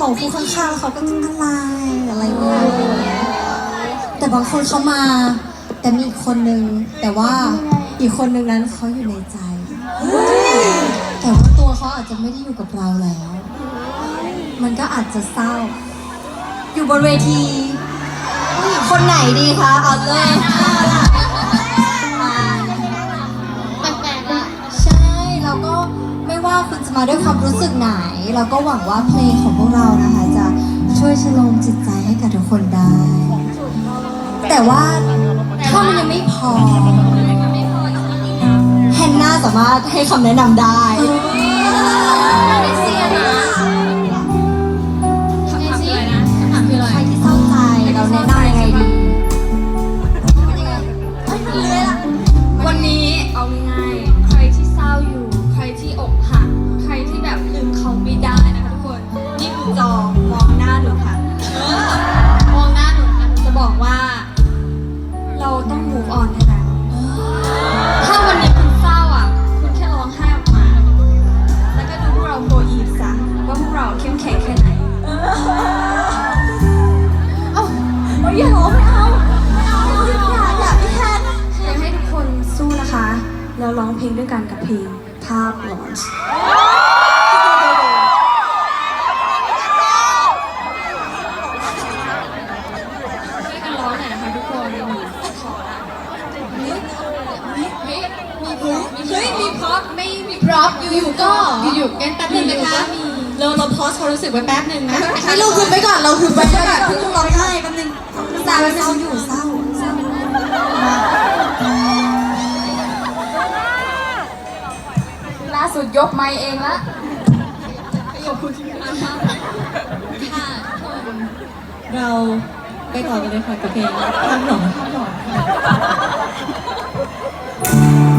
มองคู่ข้างๆเขาก็อะไรอะไรอย่างเงี้ยแต่บางคนเขามา แต่มีอีกคนนึง แต่ว่าอีกคนนึงนั้นเขาอยู่ในใจ แต่ว่าตัวเขาอาจจะไม่ได้อยู่กับเราแล้ว มันก็อาจจะเศร้า อยู่บนเวทีผู้หญิงคนไหนดีคะเอาเลย ว่าคุณจะมาด้วยความรู้สึกไหน เราก็หวังว่าเพลงของพวกเรานะคะ จะช่วยชโลมจิตใจให้กับทุกคนได้ แต่ว่าถ้ามันยังไม่พอแฮนนาสามารถให้คำแนะนำได้ ล้วร้องเพลงด้วยกันกับเพลงภาพลอนช์ช่วยกันร้องหน่อยนะคะทุกคนขอละเฮ้ยมีพร็อพเฮ้ยมีพร็อพไม่มีพร็อพอยู่ๆก็อยู่ๆกันแป๊บนึงนะคะ เราเราพอสความรู้สึกไว้แป๊บนึงนะให้เราคืนไปก่อน เราคืนไปก่อนเพิ่งร้องไห้แป๊บนึง ยกไม้เองละเราไปต่อกันเลยค่ะกับเพลงภาพหลอนภาพหลอนค่ะ